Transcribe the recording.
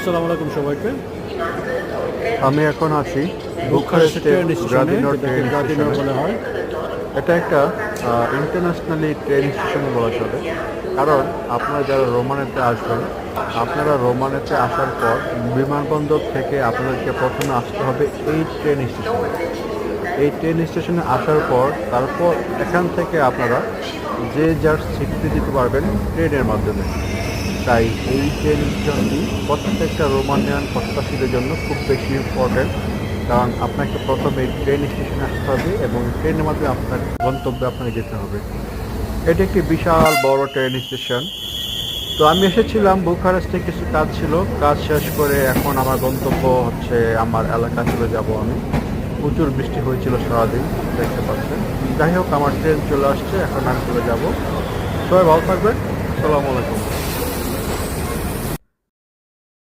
আসসালামু আলাইকুম সবাইকে। আমি এখন বুখারেস্টের ট্রেন। বলা হয়। এটা একটা ইন্টারন্যাশনালি ট্রেন স্টেশন বলা চলে। কারণ আপনারা যারা রোমানেতে আসবেন আপনারা রোমানেতে আসার পর বিমানবন্দর থেকে আপনাদেরকে প্রথমে আসতে হবে এই ট্রেন স্টেশনে এই ট্রেন স্টেশনে আসার পর তারপর এখান থেকে আপনারা যে যার সিটতে যেতে পারবেন ট্রেনের মাধ্যমে। তাই এই ট্রেন স্টেশনটি প্রত্যেকটা রোমানিয়ান প্রত্যাশীদের জন্য খুব বেশি ইম্পর্ট্যান্ট কারণ আপনাকে প্রথমে ট্রেন স্টেশনে আসতে হবে এবং ট্রেনের মাধ্যমে আপনার গন্তব্যে আপনাকে যেতে হবে। এটি একটি বিশাল বড় ট্রেন স্টেশন তো আমি এসেছিলাম বুখারেস্টে, কিছু কাজ ছিল। কাজ শেষ করে এখন আমার গন্তব্য হচ্ছে আমার এলাকা চলে যাব আমি। প্রচুর বৃষ্টি হয়েছিল সারাদিন, দেখতে পাচ্ছেন। যাই হোক, আমার ট্রেন চলে আসছে, এখন আমি চলে যাব। সবাই ভালো থাকবেন। আসসালামু আলাইকুম।